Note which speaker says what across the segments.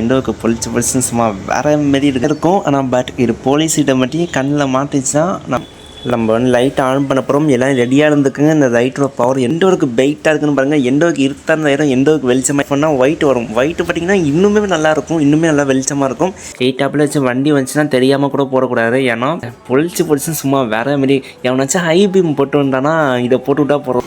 Speaker 1: எண்டோவுக்கு பொழிச்சு பொலிச்சுன்னு சும்மா வேற மாரி இருக்கும். ஆனால் பட் இது போலீஸ்கிட்ட மட்டும் கண்ணில் மாட்டிச்சுன்னா நம் நம்ம வந்து லைட் ஆன் பண்ண போகிறோம் எல்லாம் ரெடியாக இருந்துக்குங்க. இந்த லைட்டோட பவர் எண்டோருக்கு பெயிட்டாக இருக்குன்னு பாருங்கள் எண்டோருக்கு இருட்டா இருந்த இடம் எண்டோருக்கு வெளிச்சமாக பண்ணால் ஒயிட் வரும். ஒயிட் பார்த்தீங்கன்னா இன்னுமே நல்லாயிருக்கும் இன்னுமே நல்லா வெளிச்சமாக இருக்கும். எயிட்டாப்பில் வச்சு வண்டி வந்துச்சுன்னா தெரியாமல் கூட போடக்கூடாது. ஏன்னா பொழிச்சு பொழிச்சு சும்மா வேற மாரி எவனாச்சும் ஹை பீம் போட்டு வந்தானா இதை போட்டு விட்டா போகிறோம்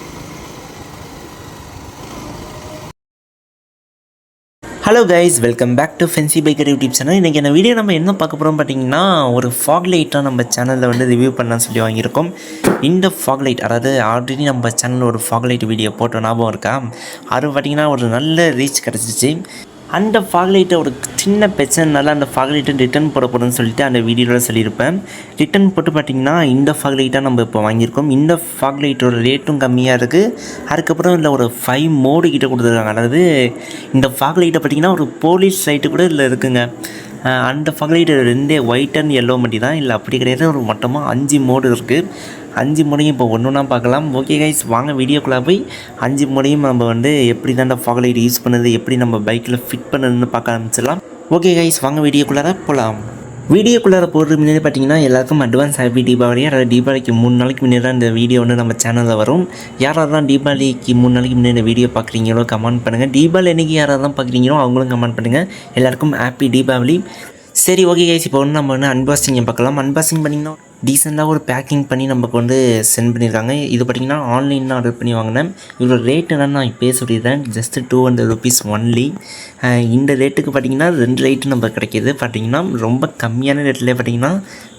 Speaker 1: hello guys welcome back to fancy biker YouTube channel இன்றைக்கி இந்த வீடியோ நம்ம என்ன பார்க்க போகிறோம் பார்த்தீங்கன்னா ஒரு ஃபாக் லைட்டாக நம்ம சேனலில் வந்து ரிவ்யூ பண்ணலாம்னு சொல்லி வாங்கியிருக்கோம். இந்த ஃபாக் லைட் அதாவது ஆல்ரெடி நம்ம சேனலில் ஒரு ஃபாக் லைட் வீடியோ போட்டோம் ஞாபகம் இருக்கா? அது பார்த்திங்கன்னா ஒரு நல்ல ரீச் கிடச்சிச்சு. அந்த ஃபாக்லைட்டை ஒரு சின்ன பிரச்சனைனால அந்த ஃபாக்லைட்டை ரிட்டர்ன் ரிட்டன் போட போகிறோம்னு சொல்லிட்டு அந்த வீடியோவில் சொல்லியிருப்பேன். ரிட்டன் போட்டு பார்த்தீங்கன்னா இந்த ஃபாக்லைட்டாக நம்ம இப்போ வாங்கியிருக்கோம். இந்த ஃபாக்லைட்டோட ரேட்டும் கம்மியாக இருக்குது அதுக்கப்புறம் இதில் ஒரு ஃபைவ் மோடு கிட்ட கொடுத்துருக்காங்க. அதாவது இந்த ஃபாக்லைட்டை பார்த்திங்கன்னா பார்த்தீங்கன்னா ஒரு போலீஸ் லைட்டு கூட இதில் இருக்குங்க. அந்த ஃபாக் லைட்டு ரெண்டே ஒயிட் அண்ட் எல்லோ மட்டும் தான் இல்லை அப்படி கிடையாது. ஒரு மொத்தமாக அஞ்சு மோடு இருக்குது அஞ்சு முறையும் இப்போ ஒன்று ஒன்றா பார்க்கலாம். ஓகே கைஸ் வாங்க வீடியோக்குள்ளே போய் அஞ்சு முறையும் நம்ம வந்து எப்படி தான் ஃபாக் லைட் யூஸ் பண்ணுறது எப்படி நம்ம பைக்கில் ஃபிட் பண்ணுறதுன்னு பார்க்க ஆரம்பிச்சிடலாம். ஓகே கைஸ் வாங்க வீடியோக்குள்ளார போகலாம் வீடியோக்குள்ளார போடுறது முன்னாடி பார்த்தீங்கன்னா எல்லாருக்கும் அட்வான்ஸ் ஹாப்பி தீபாவளி அதாவது தீபாவளிக்கு மூணு நாளைக்கு முன்னாடி தான் இந்த வீடியோ வந்து நம்ம சேனலில் வரும். யாரெல்லாம் தீபாவளிக்கு மூணு நாளைக்கு முன்னாடி இந்த வீடியோ பார்க்குறீங்களோ கமெண்ட் பண்ணுங்கள் தீபாவளி அன்றைக்கி யாரெல்லாம் பார்க்குறீங்களோ அவங்களும் கமெண்ட் பண்ணுங்கள் எல்லாருக்கும் ஹாப்பி தீபாவளி. சரி ஓகே கைஸ் இப்போ வந்து நம்ம வந்து அன்பாக்சிங்கை பார்க்கலாம். அன்பாக்சிங் பண்ணிங்கன்னா டீசெண்டாக ஒரு பேக்கிங் பண்ணி நமக்கு வந்து சென்ட் பண்ணியிருக்காங்க. இது பார்த்தீங்கன்னா ஆன்லைனில் ஆர்டர் பண்ணி வாங்கினேன். இவ்வளோ ரேட் என்னன்னு நான் இப்போயே சொல்லிடுறேன். Just two hundred rupees only இந்த ரேட்டுக்கு பார்த்தீங்கன்னா ரெண்டு ரேட்டு நம்ம கிடைக்கிது. பார்த்தீங்கன்னா ரொம்ப கம்மியான ரேட்லேயே பார்த்தீங்கன்னா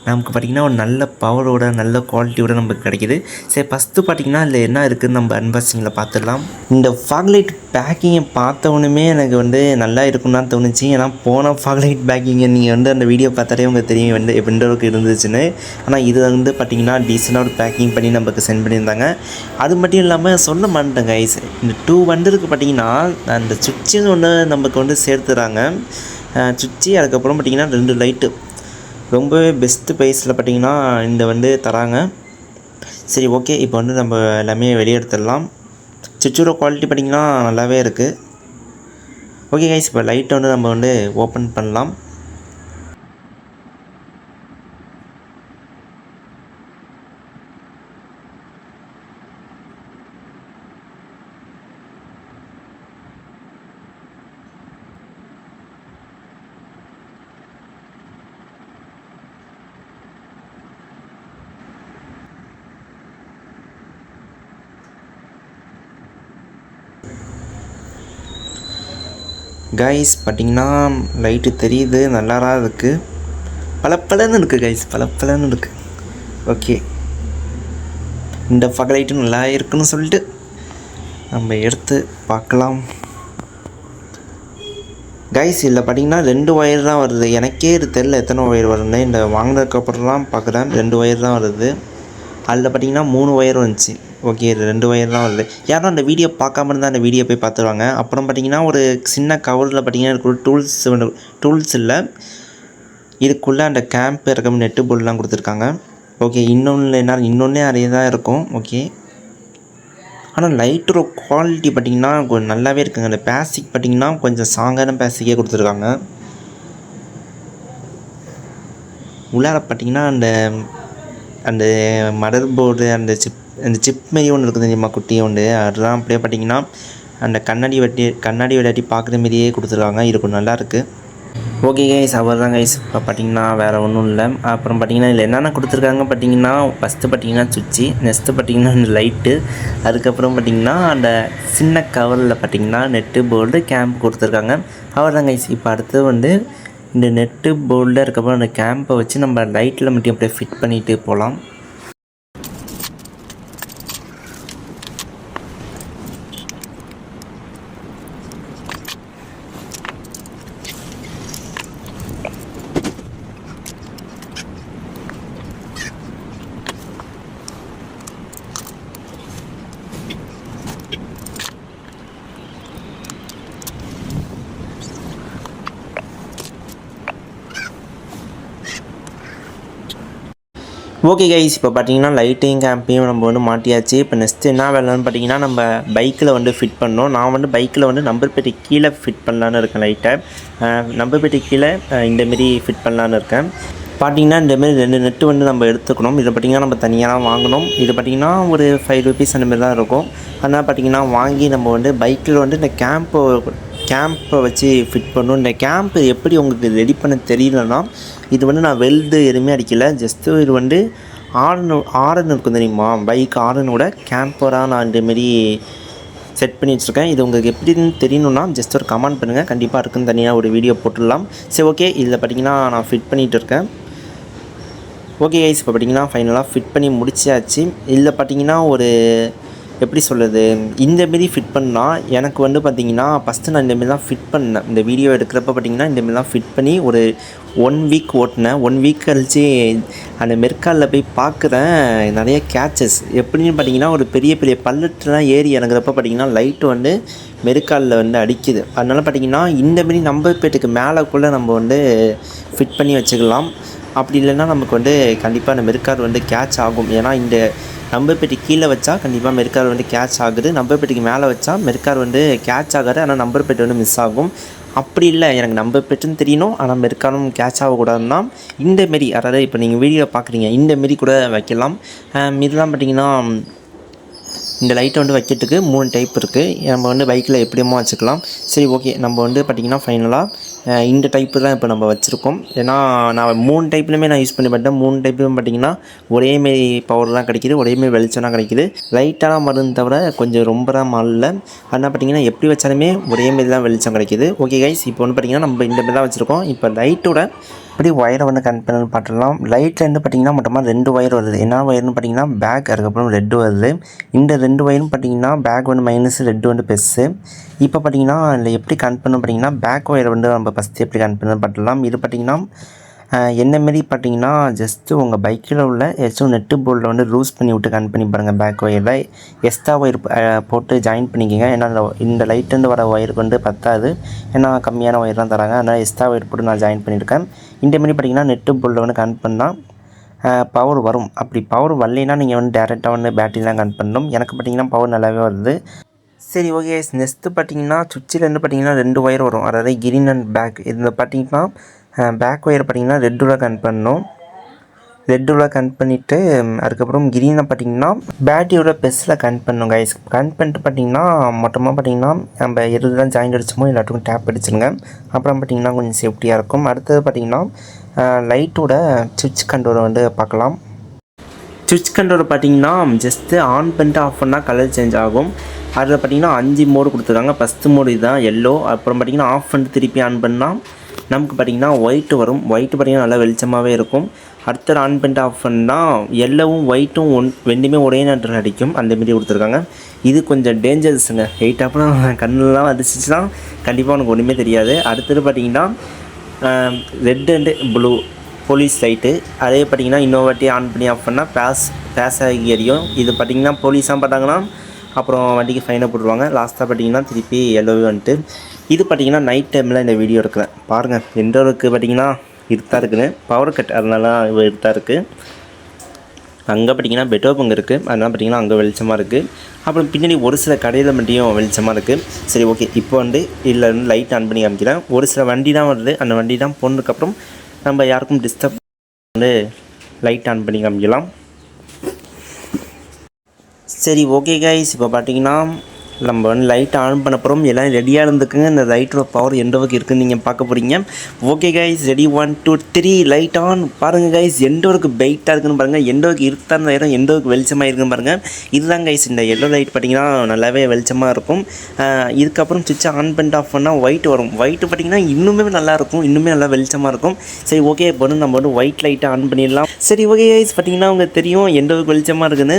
Speaker 1: நமக்கு பார்த்திங்கன்னா ஒரு நல்ல பவரோட நல்ல குவாலிட்டியோட நமக்கு கிடைக்கிது. சரி ஃபஸ்ட்டு பார்த்திங்கன்னா அதில் என்ன இருக்குதுன்னு நம்ம அன்பாக்சிங்கில் பார்த்துடலாம் இந்த ஃபாக்லைட் பேக்கிங்கை பார்த்தவொன்னுமே எனக்கு வந்து நல்லா இருக்குன்னு தான் தோணுச்சு. ஏன்னா போன ஃபாக்லைட் பேக்கிங்கை நீங்கள் வந்து அந்த வீடியோ பார்த்தாலே உங்களுக்கு தெரியும் வந்து எந்த அளவுக்கு இருந்துச்சுன்னு. ஆனால் இது வந்து பார்த்திங்கன்னா டீசெண்டாக ஒரு பேக்கிங் பண்ணி நமக்கு சென்ட் பண்ணியிருந்தாங்க. அது மட்டும் இல்லாமல் சொல்ல மாட்டேன் ஐஸ் இந்த டூ வண்டருக்கு பார்த்திங்கன்னா அந்த சுவிட்சுன்னு ஒன்று நமக்கு வந்து சேர்த்துறாங்க. சுவிட்சு அதுக்கப்புறம் பார்த்திங்கன்னா ரெண்டு லைட்டு ரொம்பவே பெஸ்ட்டு ப்ரைஸில் பார்த்தீங்கன்னா இந்த வந்து தராங்க. சரி ஓகே இப்போ வந்து நம்ம எல்லாமே வெளியே எடுத்துடலாம். சுவிட்சோட குவாலிட்டி பார்த்திங்கன்னா நல்லாவே இருக்குது ஓகே கைஸ் இப்போ லைட்டை வந்து நம்ம வந்து ஓப்பன் பண்ணலாம். கைஸ் பார்த்தீங்கன்னா லைட்டு தெரியுது நல்லா தான் இருக்குது பளப்பளன்னு இருக்குது கைஸ் பளப்பளன்னு இருக்குது ஓகே இந்த பக்க லைட்டு நல்லா இருக்குன்னு சொல்லிட்டு நம்ம எடுத்து பார்க்கலாம். கைஸ் இதில் பார்த்தீங்கன்னா ரெண்டு ஒயர் தான் வருது. எனக்கே இது தெரில எத்தனை ஒயர் வருதுன்னு. இந்த வாங்கினதுக்கப்புறம் தான் பார்க்குறேன் ரெண்டு ஒயர் தான் வருது. அதில் பார்த்தீங்கன்னா மூணு ஒயர் வந்துச்சு. ஓகே இது ரெண்டு ஒயர் தான் வருது. யாரும் அந்த வீடியோ பார்க்காம இருந்தால் அந்த வீடியோ போய் பார்த்துருவாங்க. அப்புறம் பார்த்தீங்கன்னா ஒரு சின்ன கவரில் பார்த்தீங்கன்னா இதுக்குள்ள டூல்ஸ் டூல்ஸ் இல்லை. இதுக்குள்ளே அந்த கேம்ப் இருக்க நெட்டு போர்டெலாம் கொடுத்துருக்காங்க. ஓகே இன்னொன்று என்ன இன்னொன்றே நிறைய தான் இருக்கும். ஓகே. ஆனால் லைட்டோட குவாலிட்டி பார்த்திங்கன்னா கொஞ்சம் நல்லாவே இருக்குங்க. அந்த பேசிக் பார்த்திங்கன்னா கொஞ்சம் சாங்கான பேசிக்கே கொடுத்துருக்காங்க. உள்ளார பார்த்திங்கன்னா அந்த அந்த மதர் போர்டு அந்த சிப் இந்த சிப் மாரி ஒன்று இருக்குது தெரியுமா குட்டி ஒன்று அதெல்லாம் அப்படியே பார்த்தீங்கன்னா அந்த கண்ணாடி வெட்டி கண்ணாடி விளையாட்டி பார்க்குற மாரியே கொடுத்துருக்காங்க. இருக்கும் நல்லாயிருக்கு ஓகே கைஸ் அவர் தான் கைஸ் இப்போ பார்த்தீங்கன்னா வேறு ஒன்றும் இல்லை. அப்புறம் பார்த்தீங்கன்னா இதில் என்னென்ன கொடுத்துருக்காங்க பார்த்தீங்கன்னா ஃபஸ்ட்டு பார்த்தீங்கன்னா சுவிட்சு நெக்ஸ்ட்டு பார்த்தீங்கன்னா இந்த லைட்டு. அதுக்கப்புறம் பார்த்தீங்கன்னா அந்த சின்ன கவரில் பார்த்தீங்கன்னா நெட்டு போர்டு கேம்ப் கொடுத்துருக்காங்க. அவர் தான் கைஸ் இப்போ அடுத்து வந்து இந்த நெட்டு போர்டில் இருக்கப்போ அந்த கேம்பை வச்சு நம்ம லைட்டில் மட்டும் அப்படியே ஃபிட் பண்ணிவிட்டு போகலாம் ஓகே கைஸ் இப்போ பார்த்தீங்கன்னா லைட்டையும் கேம்பையும் நம்ம வந்து மாட்டியாச்சு. இப்போ நெக்ஸ்ட் என்ன வேலைன்னு பார்த்தீங்கன்னா நம்ம பைக்கில் வந்து ஃபிட் பண்ணோம் நான் வந்து பைக்கில் வந்து நம்பர் பெட்டி கீழே ஃபிட் பண்ணலான்னு இருக்கேன் லைட்டை நம்பர் பெட்டி கீழே இந்தமாரி இந்த மாரி ஃபிட் பண்ணலான்னு இருக்கேன். பார்த்தீங்கன்னா இந்தமாரி ரெண்டு நெட்டு வந்து நம்ம எடுத்துக்கணும். இதை பார்த்தீங்கன்னா நம்ம தனியாக வாங்கணும். இது பார்த்தீங்கன்னா ஒரு ஃபைவ் ருபீஸ் அந்தமாரி தான் இருக்கும். அதனால் பார்த்தீங்கன்னா வாங்கி நம்ம வந்து பைக்கில் வந்து இந்த கேம்ப்பு கேம்ப்பை வச்சு ஃபிட் பண்ணணும். இந்த கேம்ப் எப்படி உங்களுக்கு ரெடி பண்ண தெரியலனா இது வந்து நான் வெல்டு எதுவுமே அடிக்கல. ஜஸ்ட்டு இது வந்து ஆரன் ஆரன் இருக்கும் தெரியுமா? பைக் ஆரனோட கேம்பராக நான் இந்தமாரி செட் பண்ணி வச்சுருக்கேன். இது உங்களுக்கு எப்படின்னு தெரியணும்னா ஜஸ்ட் ஒரு கமெண்ட் பண்ணுங்கள் கண்டிப்பாக இருக்குன்னு தனியாக ஒரு வீடியோ போட்டுடலாம். சரி ஓகே இதில் பார்த்தீங்கன்னா நான் ஃபிட் பண்ணிகிட்டு இருக்கேன். ஓகே கைஸ் இப்போ பார்த்தீங்கன்னா ஃபைனலாக ஃபிட் பண்ணி முடிச்சாச்சு. இதில் பார்த்தீங்கன்னா ஒரு எப்படி சொல்கிறது இந்த மாரி ஃபிட் பண்ணால் எனக்கு வந்து பார்த்திங்கன்னா ஃபஸ்ட்டு நான் இந்தமாரி தான் ஃபிட் பண்ணேன் இந்த வீடியோ எடுக்கிறப்ப பார்த்தீங்கன்னா இந்தமாரி தான் ஃபிட் பண்ணி ஒரு ஒன் வீக் ஓட்டினேன். ஒன் வீக் கழிச்சு அந்த மெர்காலில் போய் பார்க்குறேன் நிறைய கேச்சஸ் எப்படின்னு பார்த்தீங்கன்னா ஒரு பெரிய பெரிய பள்ளத்துலாம் ஏறி இறங்குறப்ப பார்த்தீங்கன்னா லைட்டு வந்து மெருக்காலில் வந்து அடிக்குது. அதனால் பார்த்தீங்கன்னா இந்த மாரி நம்பர் பேட்டுக்கு மேலேக்குள்ளே நம்ம வந்து ஃபிட் பண்ணி வச்சுக்கலாம். அப்படி இல்லைன்னா நமக்கு வந்து கண்டிப்பாக அந்த மெருக்கார் வந்து கேட்ச் ஆகும். ஏன்னா இந்த நம்பர் பெட்டி கீழே வச்சா கண்டிப்பாக மெருக்கார் வந்து கேட்ச் ஆகுது. நம்பர் பெட்டிக்கு மேலே வச்சா மெருக்கார் வந்து கேட்ச் ஆகாது. ஆனால் நம்பர் பெட்டி வந்து மிஸ் ஆகும். அப்படி இல்லை. எனக்கு நம்பர் பெட்டுன்னு தெரியணும் ஆனால் மெருக்கானும் கேட்ச் ஆகக்கூடாதுன்னா இந்த மாரி அதாவது இப்போ நீங்கள் வீடியோ பார்க்குறீங்க. இந்த மாரி கூட வைக்கலாம். இதெல்லாம் பார்த்தீங்கன்னா இந்த லைட்டை வந்து வைக்கிறதுக்கு மூணு டைப் இருக்குது நம்ம வந்து பைக்கில் எப்படியுமோ வச்சுக்கலாம். சரி ஓகே நம்ம வந்து பார்த்திங்கன்னா ஃபைனலாக இந்த டைப்பு தான் இப்போ நம்ம வச்சுருக்கோம். ஏன்னா நான் மூணு டைப்லையுமே நான் யூஸ் பண்ணி பார்த்தேன். மூணு டைப்லையும் பார்த்திங்கன்னா ஒரேமாரி பவர் தான் கிடைக்கிது. ஒரேமாரி வெளிச்சம் தான் கிடைக்கிது. லைட்டான மருந்து தவிர கொஞ்சம் ரொம்ப தான் மாறல ஆனால் பார்த்திங்கன்னா எப்படி வச்சாலுமே ஒரேமாரி தான் வெளிச்சம் கிடைக்கிது. ஓகே கைஸ் இப்போ வந்து பார்த்திங்கன்னா நம்ம இந்த மாதிரி தான் வச்சுருக்கோம். இப்போ லைட்டோட எப்படி ஒயரை வந்து கனெக்ட் பண்ணணும்னு பார்த்துலாம் லைட்டில் இருந்து பார்த்தீங்கன்னா மொத்தமாக ரெண்டு ஒயர் வருது. என்ன ஒயர்னு பார்த்தீங்கன்னா பேக் அதுக்கப்புறம் ரெட்டு வருது. இந்த ரெண்டு ஒயரும் பார்த்தீங்கன்னா பேக் வந்து மைனஸ் ரெட்டு வந்து பெருசு இப்போ பார்த்தீங்கன்னா இதில் எப்படி கனெக்ட் பண்ணணும் பார்த்தீங்கன்னா பேக் ஒயர் வந்து நம்ம ஃபஸ்ட்டு எப்படி கனெக்ட் பண்ணணும் பார்த்துலாம் இது பார்த்தீங்கன்னா என்னமாரி என்ன மாரி பார்த்தீங்கன்னா ஜஸ்ட்டு உங்கள் பைக்கில் உள்ள ஏதாச்சும் நெட்டு போர்டில் வந்து ரூஸ் பண்ணி விட்டு கன் பண்ணி பாருங்கள் பேக் ஒயரில் எக்ஸ்ட்ரா ஒயர் போட்டு ஜாயின் பண்ணிக்கோங்க. ஏன்னா இந்த- இந்த லைட்லேருந்து வர ஒயருக்கு வந்து பத்தாது. ஏன்னா கம்மியான ஒயர் தான் தராங்க. அதனால் எக்ஸ்ட்ரா ஒயர் போட்டு நான் ஜாயின் பண்ணியிருக்கேன் இந்த மாரி பார்த்தீங்கன்னா நெட்டு போர்டில் வந்து கன் பண்ணால் பவர் வரும். அப்படி பவர் வரலைன்னா நீங்கள் வந்து டேரெக்டாக வந்து பேட்டரிலாம் கன் பண்ணணும். எனக்கு பார்த்தீங்கன்னா பவர் நல்லாவே வருது. சரி ஓகே நெக்ஸ்ட்டு பார்த்தீங்கன்னா சுவிட்சிலேருந்து பார்த்தீங்கன்னா ரெண்டு ஒயர் வரும். அதாவது கிரீன் அண்ட் பேக் இதில் பார்த்தீங்கன்னா பேக் ஒயர் பார்த்தீங்கன்னா ரெட்டுள்ள கனெக்ட் பண்ணணும் ரெட்டில் கனெக்ட் பண்ணிவிட்டு அதுக்கப்புறம் கிரீனை பார்த்தீங்கன்னா பேட்டரியோட பெஸ்ட்டில் கனெக்ட் பண்ணணும் கைஸ் கனெக்ட் பண்ணிட்டு பார்த்தீங்கன்னா மொத்தமாக பார்த்தீங்கன்னா நம்ம எதுதான் ஜாயின் அடிச்சோமோ எல்லாத்துக்கும் டேப் அடிச்சிருங்க. அப்புறம் பார்த்திங்கன்னா கொஞ்சம் சேஃப்டியாக இருக்கும். அடுத்தது பார்த்திங்கன்னா லைட்டோட சுவிட்ச் கண்ட்ரோலை வந்து பார்க்கலாம். சுவிட்ச் கண்ட்ரோல் பார்த்தீங்கன்னா ஜஸ்ட்டு ஆன் பண்ணிட்டு ஆஃப் பண்ணால் கலர் சேஞ்ச் ஆகும். அதில் பார்த்தீங்கன்னா அஞ்சு மோடு கொடுத்துருக்காங்க. ஃபஸ்ட்டு மோடு இதுதான் எல்லோ அப்புறம் பார்த்தீங்கன்னா ஆஃப் பண்ணிட்டு திருப்பி ஆன் பண்ணால் நமக்கு பார்த்தீங்கன்னா ஒயிட் வரும். ஒயிட் பார்த்திங்கன்னா நல்லா வெளிச்சமாகவே இருக்கும். அடுத்தது ஆன் பண்ணிட்டு ஆஃப் பண்ணால் எல்லோவும் ஒயிட்டும் ஒன் ரெண்டுமே ஒரே நேரத்தில் அடிக்கும் அந்த மாரி கொடுத்துருக்காங்க. இது கொஞ்சம் டேஞ்சரஸுங்க எயிட் அப்புறம் கண்ணெலாம் அடிச்சிச்சுன்னா கண்டிப்பாக உனக்கு ஒன்றுமே தெரியாது. அடுத்தது பார்த்தீங்கன்னா red and blue police light அதே பார்த்தீங்கன்னா இன்னொரு வாட்டி ஆன் பண்ணி ஆஃப் பண்ணால் பேஸ் பேஸ் ஆகி எரியும். இது பார்த்தீங்கன்னா போலீஸாக பார்த்தாங்கன்னா அப்புறம் வண்டிக்கு ஃபைனை போட்டுருவாங்க. லாஸ்ட்டாக பார்த்தீங்கன்னா திருப்பி எல்லோவே வந்துட்டு இது பார்த்தீங்கன்னா நைட் டைமில் இந்த வீடியோ எடுக்கிறேன் பாருங்கள் எந்த அளவுக்கு பார்த்தீங்கன்னா இருட்டாக இருக்குன்னு பவர் கட் அதனால இவ்வளோ இருட்டாக இருக்குது அங்கே பார்த்தீங்கன்னா பெட்ரோப் அங்கே இருக்குது அதனால் பார்த்தீங்கன்னா அங்கே வெளிச்சமாக இருக்குது அப்புறம் பின்னாடி ஒரு சில கடையில் மட்டும் வெளிச்சமாக இருக்குது சரி ஓகே இப்போ வந்து இதில் வந்து லைட் ஆன் பண்ணி காமிக்கிறேன். ஒரு சில வண்டி தான் வருது. அந்த வண்டி தான் போனதுக்கப்புறம் நம்ம யாருக்கும் டிஸ்டர்ப் வந்து லைட் ஆன் பண்ணி காமிக்கலாம். சரி ஓகே கைஸ் இப்போ பார்த்தீங்கன்னா நம்ம வந்து லைட் ஆன் பண்ண போகிறோம் எல்லாம் ரெடியாக இருந்துக்குங்க. இந்த லைட்டோட பவர் எந்த அளவுக்கு இருக்குன்னு நீங்கள் பார்க்க போகிறீங்க okay guys ready one two three light on பாருங்கள் கைஸ் எந்த அளவுக்கு பெயிட்டாக இருக்குன்னு பாருங்கள் எந்த அளவுக்கு இருட்டான இடம் எந்த அளவுக்கு வெளிச்சமாக இருக்குன்னு பாருங்கள் இதுதான் கைஸ் இந்த எல்லோ லைட் பார்த்தீங்கன்னா நல்லாவே வெளிச்சமாக இருக்கும். இதுக்கப்புறம் சுவிட்சை ஆன் பண்ணிட்டு ஆஃப் பண்ணால் ஒயிட் வரும். ஒயிட் பார்த்தீங்கன்னா இன்னுமே நல்லாயிருக்கும் இன்னுமே நல்லா வெளிச்சமாக இருக்கும். சரி ஓகே இப்போ வந்து நம்ம வந்து ஒயிட் லைட்டை ஆன் பண்ணிடலாம். சரி ஓகே கைஸ் பார்த்தீங்கன்னா உங்களுக்கு தெரியும் எந்த அளவுக்கு வெளிச்சமாக இருக்குதுன்னு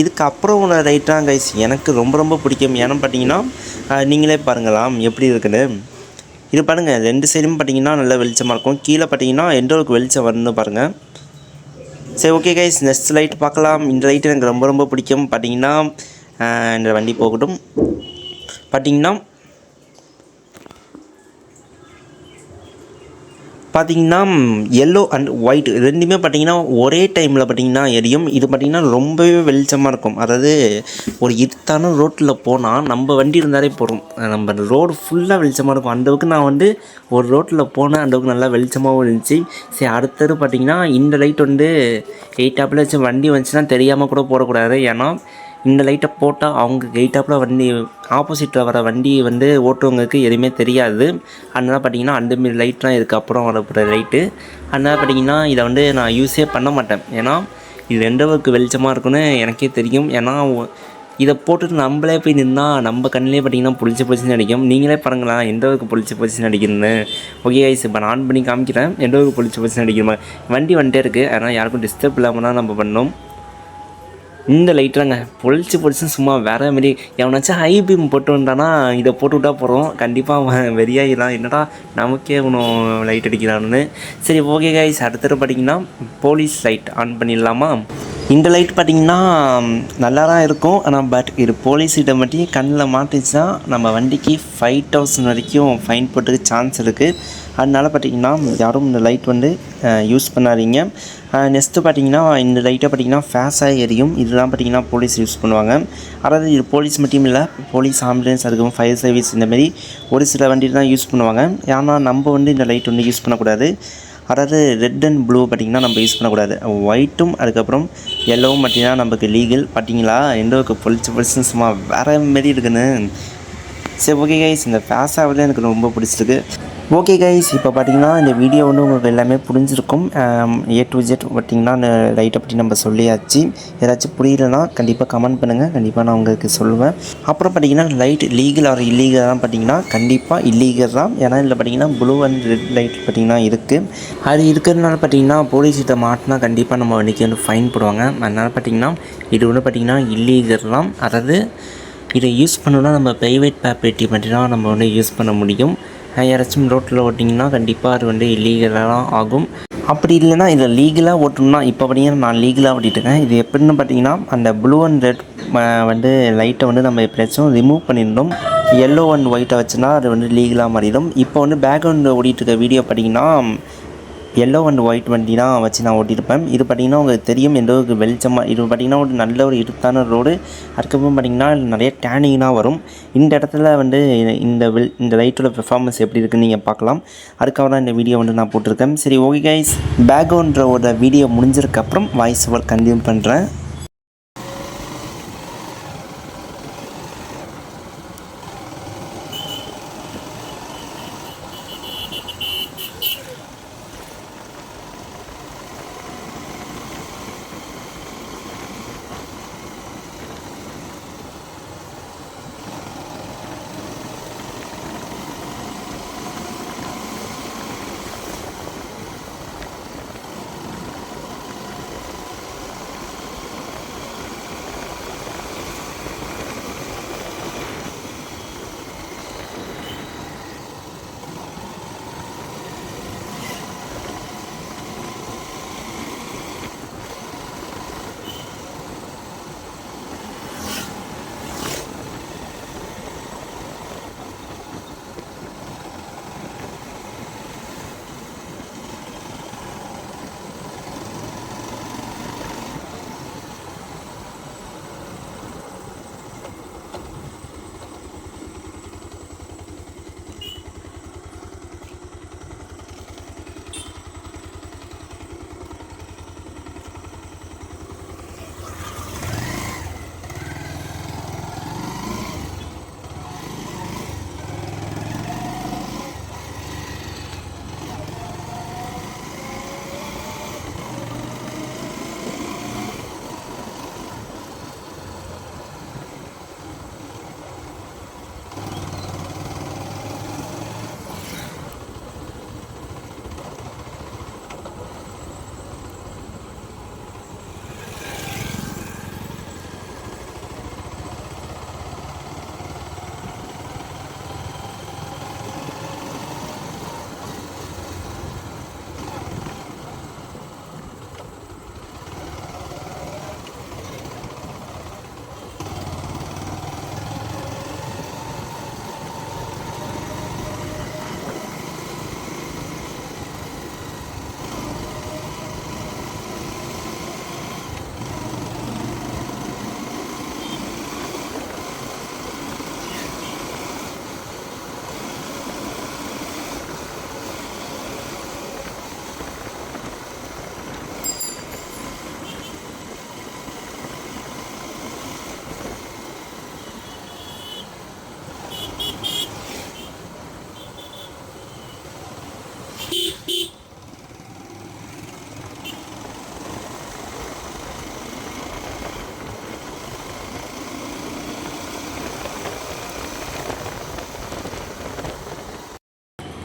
Speaker 1: இதுக்கப்புறம் உள்ள லைட் தான் கைஸ் எனக்கு ரொம்ப ரொம்ப பிடிக்கும். ஏன்னு பார்த்தீங்கன்னா நீங்களே பாருங்களாம் எப்படி இருக்குன்னு. இது பாருங்கள் ரெண்டு சைடும் பார்த்தீங்கன்னா நல்லா வெளிச்சமாக இருக்கும். கீழே பார்த்தீங்கன்னா எந்த அளவுக்கு வெளிச்சம் வரணும்னு பாருங்கள் சரி ஓகே கைஸ் நெக்ஸ்ட் லைட் பார்க்கலாம். இந்த லைட் எனக்கு ரொம்ப ரொம்ப பிடிக்கும். பார்த்தீங்கன்னா இந்த வண்டி போகட்டும். பார்த்தீங்கன்னா பார்த்தீங்கன்னா எல்லோ அண்ட் ஒயிட் ரெண்டுமே பார்த்தீங்கன்னா ஒரே டைமில் பார்த்தீங்கன்னா எரியும். இது பார்த்திங்கன்னா ரொம்பவே வெளிச்சமாக இருக்கும். அதாவது ஒரு இருட்டான ரோட்டில் போனால் நம்ம வண்டி இருந்தாலே போகிறோம் நம்ம ரோடு ஃபுல்லாக வெளிச்சமாக இருக்கும். அந்தளவுக்கு நான் வந்து ஒரு ரோட்டில் போனேன் அந்தளவுக்கு நல்லா வெளிச்சமாகவும் இருந்துச்சு. சரி அடுத்தது பார்த்திங்கன்னா இந்த லைட் வந்து எயிட்டாப்பில் வச்சு வண்டி வந்துச்சுன்னா தெரியாமல் கூட போடக்கூடாது. ஏன்னா இந்த லைட்டை போட்டால் அவங்க எயிட்டாப்பில் வண்டி ஆப்போசிட்டில் வர வண்டி வந்து ஓட்டுறவங்களுக்கு எதுவுமே தெரியாது. அதனால் பார்த்தீங்கன்னா அந்தமாரி லைட்லாம் இருக்குது அப்புறம் வரப்போகிற லைட்டு அதனால் பார்த்தீங்கன்னா இதை வந்து நான் யூஸே பண்ண மாட்டேன். ஏன்னா இது எந்த அளவுக்கு வெளிச்சமாக இருக்குன்னு எனக்கே தெரியும். ஏன்னா இதை போட்டுட்டு நம்மளே போய் நின்னால் நம்ம கண்ணிலே பார்த்தீங்கன்னா புளிச்சு புளிச்சுன்னு அடிக்கும். நீங்களே பாருங்களேன் எந்த அளவுக்கு புளிச்சு புளிச்சுன்னு அடிக்கணும்னு ஓகே ஐஸ் இப்போ நான் ஆன் பண்ணி காமிக்கிறேன். எந்த அளவுக்கு புளிச்சு புளிச்சுன்னு அடிக்கிறேன் வண்டி வந்துட்டே இருக்குது அதனால் யாருக்கும் டிஸ்டர்ப் இல்லாமல் தான் நம்ம பண்ணோம். இந்த லைட்டாங்க பொழிச்சு பொழிச்சுன்னு சும்மா வேற மாரி எவனாச்சும் ஹை பீம் போட்டு வந்தானா இதை போட்டு விட்டா போகிறோம் கண்டிப்பாக அவன் வெறியாகிடலாம் என்னடா நமக்கே இவனும் லைட் அடிக்கிறான்னு. சரி ஓகே கைஸ் அடுத்தது பார்த்தீங்கன்னா போலீஸ் லைட் ஆன் பண்ணிடலாமா? இந்த லைட் பார்த்தீங்கன்னா நல்லா தான் இருக்கும். ஆனால் பட் இது போலீஸ்கிட்ட மட்டும் கண்ணில் மாட்டிச்சுன்னா நம்ம வண்டிக்கு ஃபைவ் தௌசண்ட் வரைக்கும் ஃபைன் போட்டுக்க சான்ஸ் இருக்குது அதனால பார்த்தீங்கன்னா யாரும் இந்த லைட் வந்து யூஸ் பண்ணாதீங்க. நெக்ஸ்ட்டு பார்த்தீங்கன்னா இந்த லைட்டை பார்த்தீங்கன்னா ஃபேஸாக எரியும். இதெல்லாம் பார்த்தீங்கன்னா போலீஸ் யூஸ் பண்ணுவாங்க. அதாவது இது போலீஸ் மட்டும் இல்லை போலீஸ் ஆம்புலன்ஸ் அதுக்கப்புறம் ஃபயர் சர்வீஸ் இந்தமாரி ஒரு சில வண்டியில் தான் யூஸ் பண்ணுவாங்க. ஏன்னா நம்ம வந்து இந்த லைட் வந்து யூஸ் பண்ணக்கூடாது. அதாவது ரெட் அண்ட் ப்ளூ பார்த்திங்கன்னா நம்ம யூஸ் பண்ணக்கூடாது. ஒயிட்டும் அதுக்கப்புறம் எல்லோவும் பார்த்திங்கன்னா நமக்கு லீகல் பார்த்தீங்களா? எந்த பொழிச்சு பொலிச்சு சும்மா வேறு மாரி இருக்குன்னு. சரி ஓகே கைஸ் இந்த ஃபேஸாவில் எனக்கு ரொம்ப பிடிச்சிருக்கு. ஓகே கைஸ் இப்போ பார்த்தீங்கன்னா இந்த வீடியோ வந்து உங்களுக்கு எல்லாமே புரிஞ்சிருக்கும். ஏ டு ஜெட் பார்த்தீங்கன்னா அந்த லைட்டை பற்றி நம்ம சொல்லியாச்சு. ஏதாச்சும் புரியலனா கண்டிப்பாக கமெண்ட் பண்ணுங்கள் கண்டிப்பாக நான் உங்களுக்கு சொல்லுவேன். அப்புறம் பார்த்தீங்கன்னா லைட் லீகல் ஆர் தான் பார்த்தீங்கன்னா கண்டிப்பாக இல்லீகல் தான். ஏன்னா இதில் பார்த்தீங்கன்னா ப்ளூ அண்ட் ரெட் லைட் பார்த்தீங்கன்னா இருக்குது அது இருக்கிறதுனால பார்த்தீங்கன்னா போலீஸ் இதை மாட்டினா கண்டிப்பாக நம்ம வண்டிக்கு வந்து ஃபைன் போடுவாங்க. அதனால் பார்த்தீங்கன்னா இது வந்து பார்த்திங்கன்னா இல்லீகல் தான். அதாவது இதை யூஸ் பண்ணணும்னா நம்ம ப்ரைவேட் ப்ராப்பர்ட்டி மட்டும் தான் நம்ம வந்து யூஸ் பண்ண முடியும். யாராச்சும் ரோட்டில் ஓட்டிங்கன்னா கண்டிப்பாக அது வந்து இல்லீகலாக ஆகும். அப்படி இல்லைன்னா இதில் லீகலாக ஓட்டணும்னா இப்போ பார்த்தீங்கன்னா நான் லீகலாக ஓட்டிட்டுருக்கேன் இது எப்படின்னு பார்த்தீங்கன்னா அந்த ப்ளூ அண்ட் ரெட் வந்து லைட்டை வந்து நம்ம எப்படியாச்சும் ரிமூவ் பண்ணியிருந்தோம் எல்லோ அண்ட் ஒயிட்டை வச்சுனா அது வந்து லீகலாக மாறிடும். இப்போ வந்து பேக்ரவுண்டில் ஓடிட்டு இருக்க வீடியோ பார்த்தீங்கன்னா எல்லோ அண்ட் ஒயிட் வண்டி தான் வச்சு நான் ஓட்டியிருப்பேன். இது பார்த்திங்கன்னா உங்களுக்கு தெரியும் எந்த ஒரு வெளிச்சமாக இது பார்த்திங்கன்னா ஒரு நல்ல ஒரு இருத்தான ரோடு அதுக்கப்புறம் பார்த்திங்கன்னா நிறைய டேனிங்லாம் வரும். இந்த இடத்துல வந்து இந்த வெல் இந்த லைட்டோட பெர்ஃபார்மன்ஸ் எப்படி இருக்குன்னு நீங்கள் பார்க்கலாம். அதுக்காக தான் இந்த வீடியோ வந்து நான் போட்டிருக்கேன். சரி ஓகே கைஸ் பேக்ரவுண்டோட வீடியோ முடிஞ்சதுக்கப்புறம் வாய்ஸ் ஓவர் கண்டினியூ பண்ணுறேன்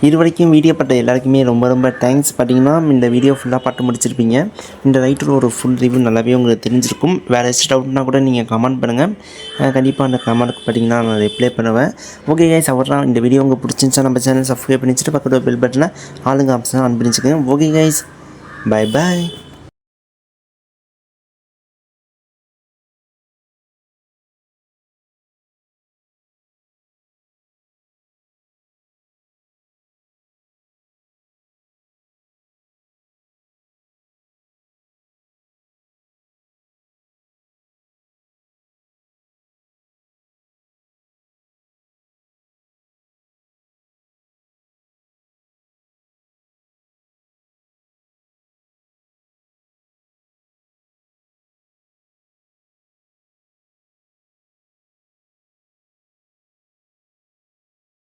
Speaker 1: இது வரைக்கும் வீடியோ பட்ட எல்லாருக்குமே ரொம்ப ரொம்ப தேங்க்ஸ் பார்த்தீங்கன்னா இந்த வீடியோ ஃபுல்லாக பார்த்து முடிச்சிருப்பீங்க. இந்த ரைட்டர் ஒரு ஃபுல் ரிவ்யூ நல்லாவே உங்களுக்கு தெரிஞ்சிருக்கும். வேறு ஏதாச்சும் டவுட்னா கூட நீங்கள் கமெண்ட் பண்ணுங்கள் கண்டிப்பாக அந்த கமெண்ட்டுக்கு பார்த்தீங்கன்னா நான் ரிப்ளை பண்ணுவேன். ஓகே கைஸ் அவர்லாம் இந்த வீடியோ உங்களுக்கு பிடிச்சிருந்துச்சா நம்ம சேனல் சப்ஸ்கிரைப் பண்ணி வச்சுட்டு பக்கத்தில் பெல் பட்டனை ஆளுங்க ஆப்ஷன் ஆன் பண்ணி ஓகே கைஸ் பை பாய்